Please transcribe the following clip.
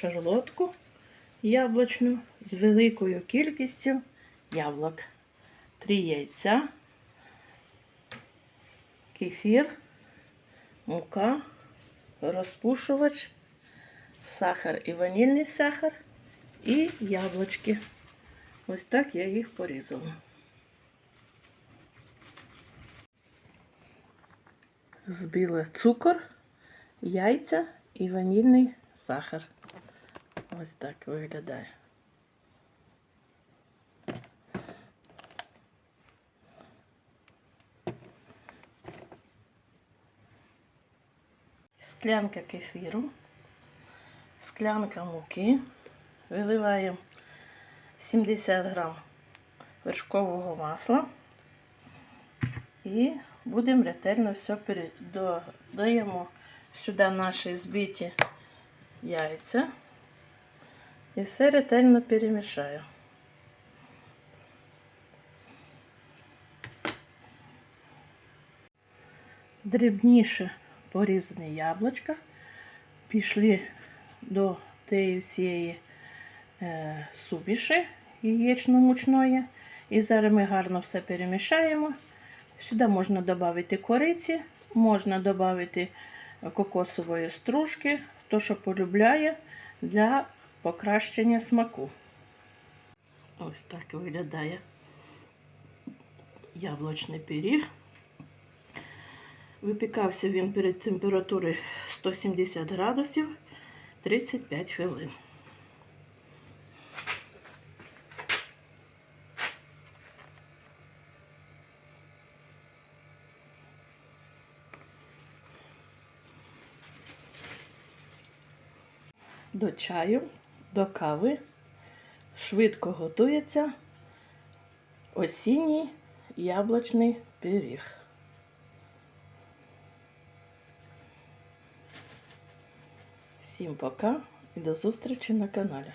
шарлотку яблучну з великою кількістю яблук. Три яйця, кефір, мука, розпушувач, сахар і ванільний сахар і яблучки. Ось так я їх порізала. Збила цукор, яйця і ванільний сахар. Ось так виглядає. Склянка кефіру, склянка муки. Виливаємо 70 грам вершкового масла і будемо ретельно все пере- додаємо сюди наші збиті яйця і все ретельно перемішаю. Дрібніше порізані яблучка пішли до тієї всієї е, суміші яєчно-мучної. І зараз ми гарно все перемішаємо. Сюди можна додати кориці, можна додати кокосової стружки, хто що полюбляє для покращення смаку. Ось так виглядає яблучний пиріг. Випікався він перед температурою 170 градусів 35 хвилин. До чаю, до кави швидко готується осінній яблучний пиріг. Всім пока і до зустрічі на каналі.